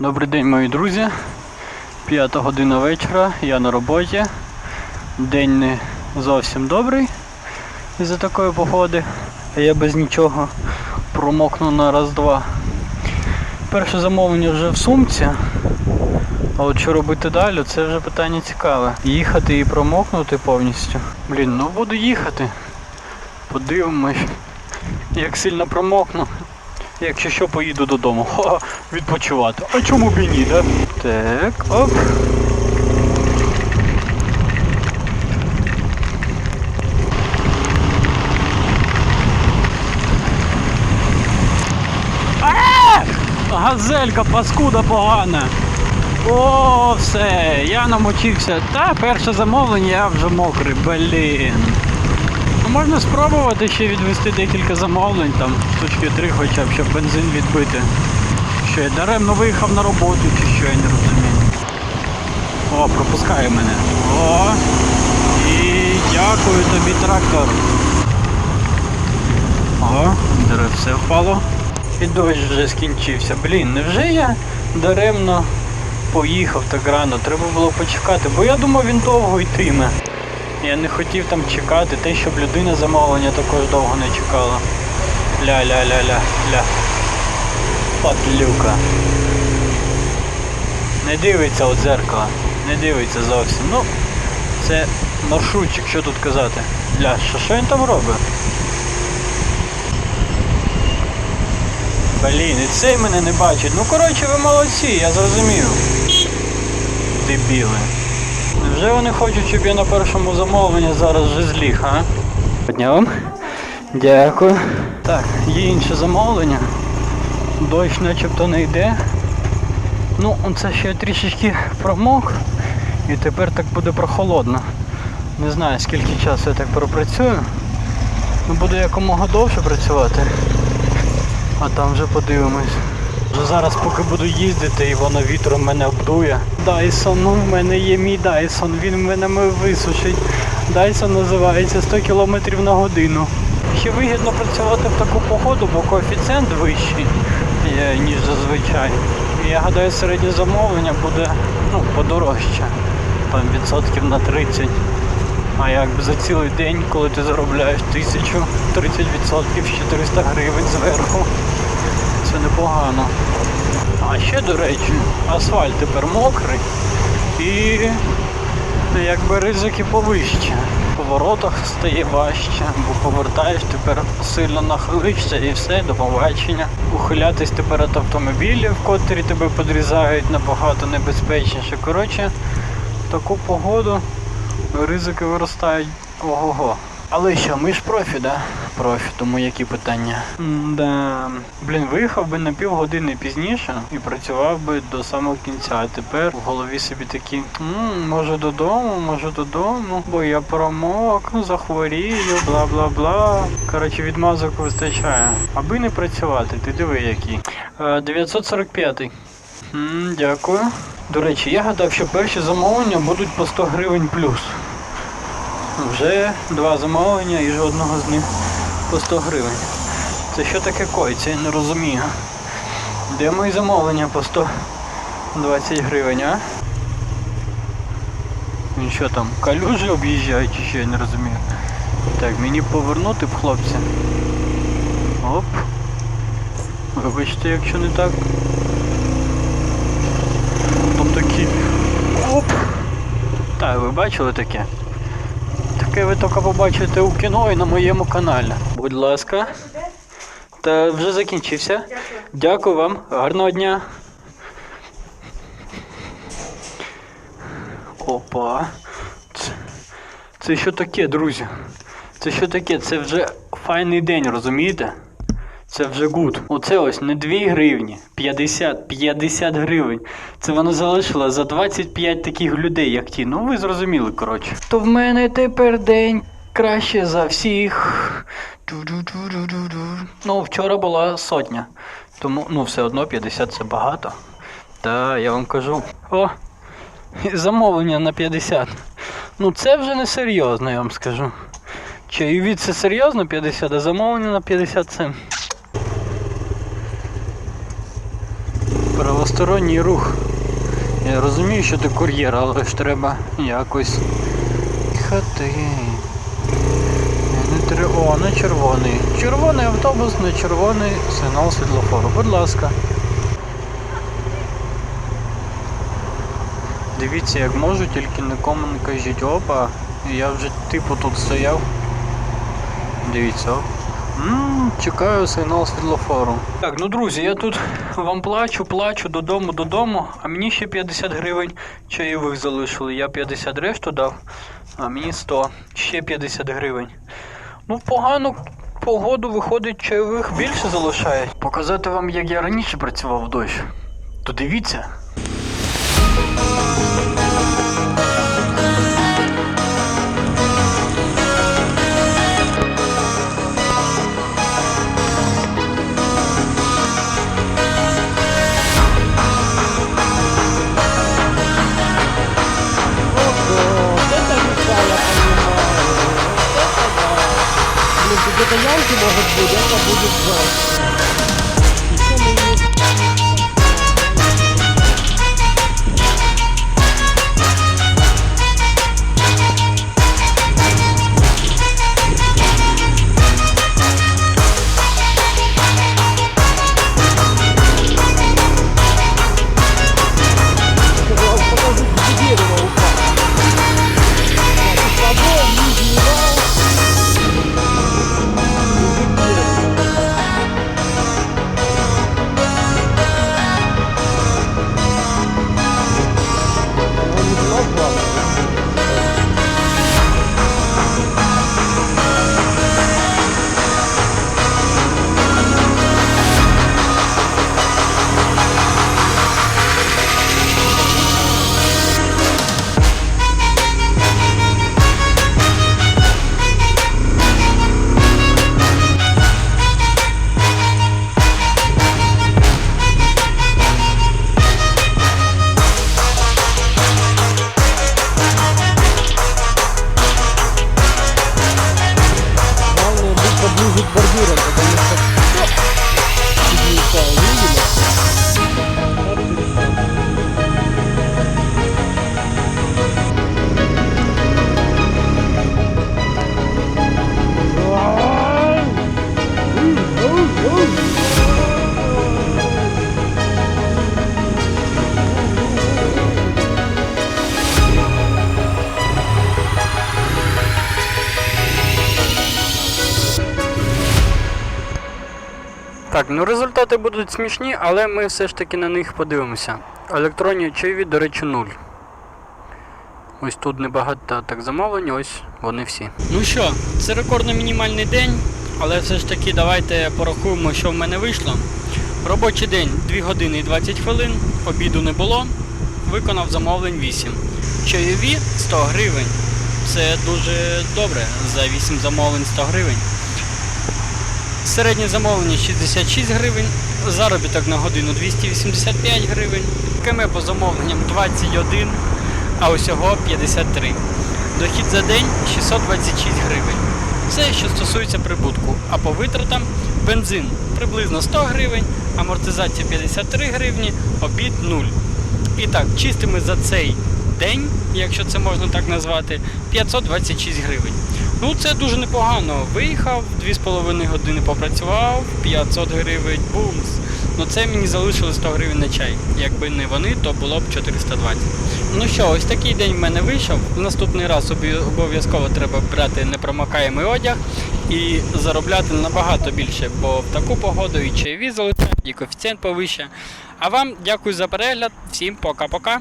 Добрий день, мої друзі. П'ята година вечора, я на роботі. День не зовсім добрий із-за такої погоди. Я без нічого промокну на раз-два. Перше замовлення вже в сумці. А от що робити далі, це вже питання цікаве. Їхати і промокнути повністю. Блін, ну буду їхати. Подивимось, як сильно промокну. Якщо що, поїду додому. Ха, відпочивати. А чому б і ні, да? Так, оп. Газелька, паскуда погана. О, все, я намочився. Та перше замовлення, я вже мокрий, блін. Ну, можна спробувати ще відвести декілька замовлень, там штучки три хоча б, щоб бензин відбити. Що я даремно виїхав на роботу чи що, я не розумію. О, пропускає мене. О! І дякую тобі, трактор. О, дерево все впало. І дощ вже скінчився. Блін, невже я даремно поїхав так рано? Треба було почекати, бо я думав він довго йтиме. Я не хотів там чекати, те, щоб людина замовлення також довго не чекала. Ля-ля-ля-ля-ля. Патлюка. Не дивиться у дзеркало. Не дивиться зовсім. Ну, це маршрутчик, що тут казати. Ля, що, що він там робить? Блін, і цей мене не бачить. Ну коротше ви молодці, я зрозумів. Дебіли. Невже вони хочуть, щоб я на першому замовленні зараз вже зліг, а? Дня вам. Дякую. Так, є інше замовлення. Дощ начебто не йде. Ну, це ще трішечки промок. І тепер так буде прохолодно. Не знаю скільки часу я так пропрацюю. Ну буду якомога довше працювати. А там вже подивимось. Вже зараз поки буду їздити і воно вітром мене обдує. Дайсон, ну в мене є мій Дайсон, він мене висушить. Дайсон називається 100 км на годину. Ще вигідно працювати в таку погоду, бо коефіцієнт вищий, е, ніж зазвичай. Я гадаю, середнє замовлення буде ну, подорожче. Там відсотків на 30. А якби за цілий день, коли ти заробляєш тисячу, 30% 400 гривень зверху. Це непогано. А ще, до речі, асфальт тепер мокрий і якби ризики повище. В поворотах стає важче, бо повертаєш, тепер сильно нахилишся і все, до побачення. Ухилятись тепер від автомобілів, котрі тебе підрізають набагато небезпечніше. Коротше, в таку погоду ризики виростають ого-го. Але що, ми ж профі, да? Профі, тому які питання? Да. Блін, виїхав би на півгодини пізніше і працював би до самого кінця. А тепер в голові собі такі, «М, може додому, може додому, бо я промок, захворію, бла бла бла. Коротше, відмазок вистачає. Аби не працювати, ти диви який. Е, 945. М, Дякую. До речі, я гадав, що перші замовлення будуть по 100 гривень плюс. Вже два замовлення і жодного з них по 100 гривень. Це що таке коїться, я не розумію. Де мої замовлення по 120 гривень, а? Він що там, калюжі об'їжджають чи що, я не розумію. Так, мені повернути б хлопці. Оп. Вибачте, якщо не так. Там такі. Оп! Так, ви бачили таке? Таке ви тільки побачите у кіно і на моєму каналі. Будь ласка. Та вже закінчився. Дякую вам. Гарного дня. Опа. Це, це що таке, друзі? Це що таке? Це вже файний день, розумієте? Це вже гуд. Оце ось не 2 гривні, 50, 50 гривень. Це воно залишило за 25 таких людей, як ті. Ну ви зрозуміли, коротше. То в мене тепер день краще за всіх. Ну, вчора була сотня. Тому, ну, все одно 50 це багато. Та я вам кажу. О! Замовлення на 50. Ну це вже не серйозно, я вам скажу. Чайові це серйозно 50, а замовлення на 50 це. Двосторонній рух. Я розумію, що ти кур'єр, але ж треба якось. Не тре... О, на червоний. Червоний автобус, на червоний сигнал світлофору. Будь ласка. Дивіться, як можу, тільки нікому не кажіть опа. Я вже типу тут стояв. Дивіться, оп. Чекаю сигнал світлофору. Так, ну друзі, я тут вам плачу, плачу додому, додому, а мені ще 50 гривень чайових залишили. Я 50 решту дав, а мені 100, ще 50 гривень. Ну, в погану погоду виходить чайових більше залишають. Показати вам, як я раніше працював в дощ. То дивіться. this place. быть Так, ну результати будуть смішні, але ми все ж таки на них подивимося. Електронні чайові, до речі, нуль. Ось тут небагато так замовлень, ось вони всі. Ну що, це рекордно мінімальний день, але все ж таки давайте порахуємо, що в мене вийшло. Робочий день 2 години і 20 хвилин, обіду не було, виконав замовлень 8. Чайові 100 гривень. Це дуже добре за 8 замовлень 100 гривень. Середнє замовлення 66 гривень, заробіток на годину 285 гривень, КМ по замовленням 21, а усього 53. Дохід за день 626 гривень. Це що стосується прибутку. А по витратам бензин приблизно 100 гривень, амортизація 53 гривні, обід 0. І так, чистими за цей день, якщо це можна так назвати, 526 гривень. Ну це дуже непогано. Виїхав, 2,5 години попрацював, 500 гривень, бумс. Ну це мені залишилось 100 гривень на чай. Якби не вони, то було б 420. Ну що, ось такий день в мене вийшов. Наступний раз обов'язково треба брати непромокаємий одяг і заробляти набагато більше, бо в таку погоду і чайові залишають, і коефіцієнт повище. А вам дякую за перегляд. Всім пока-пока.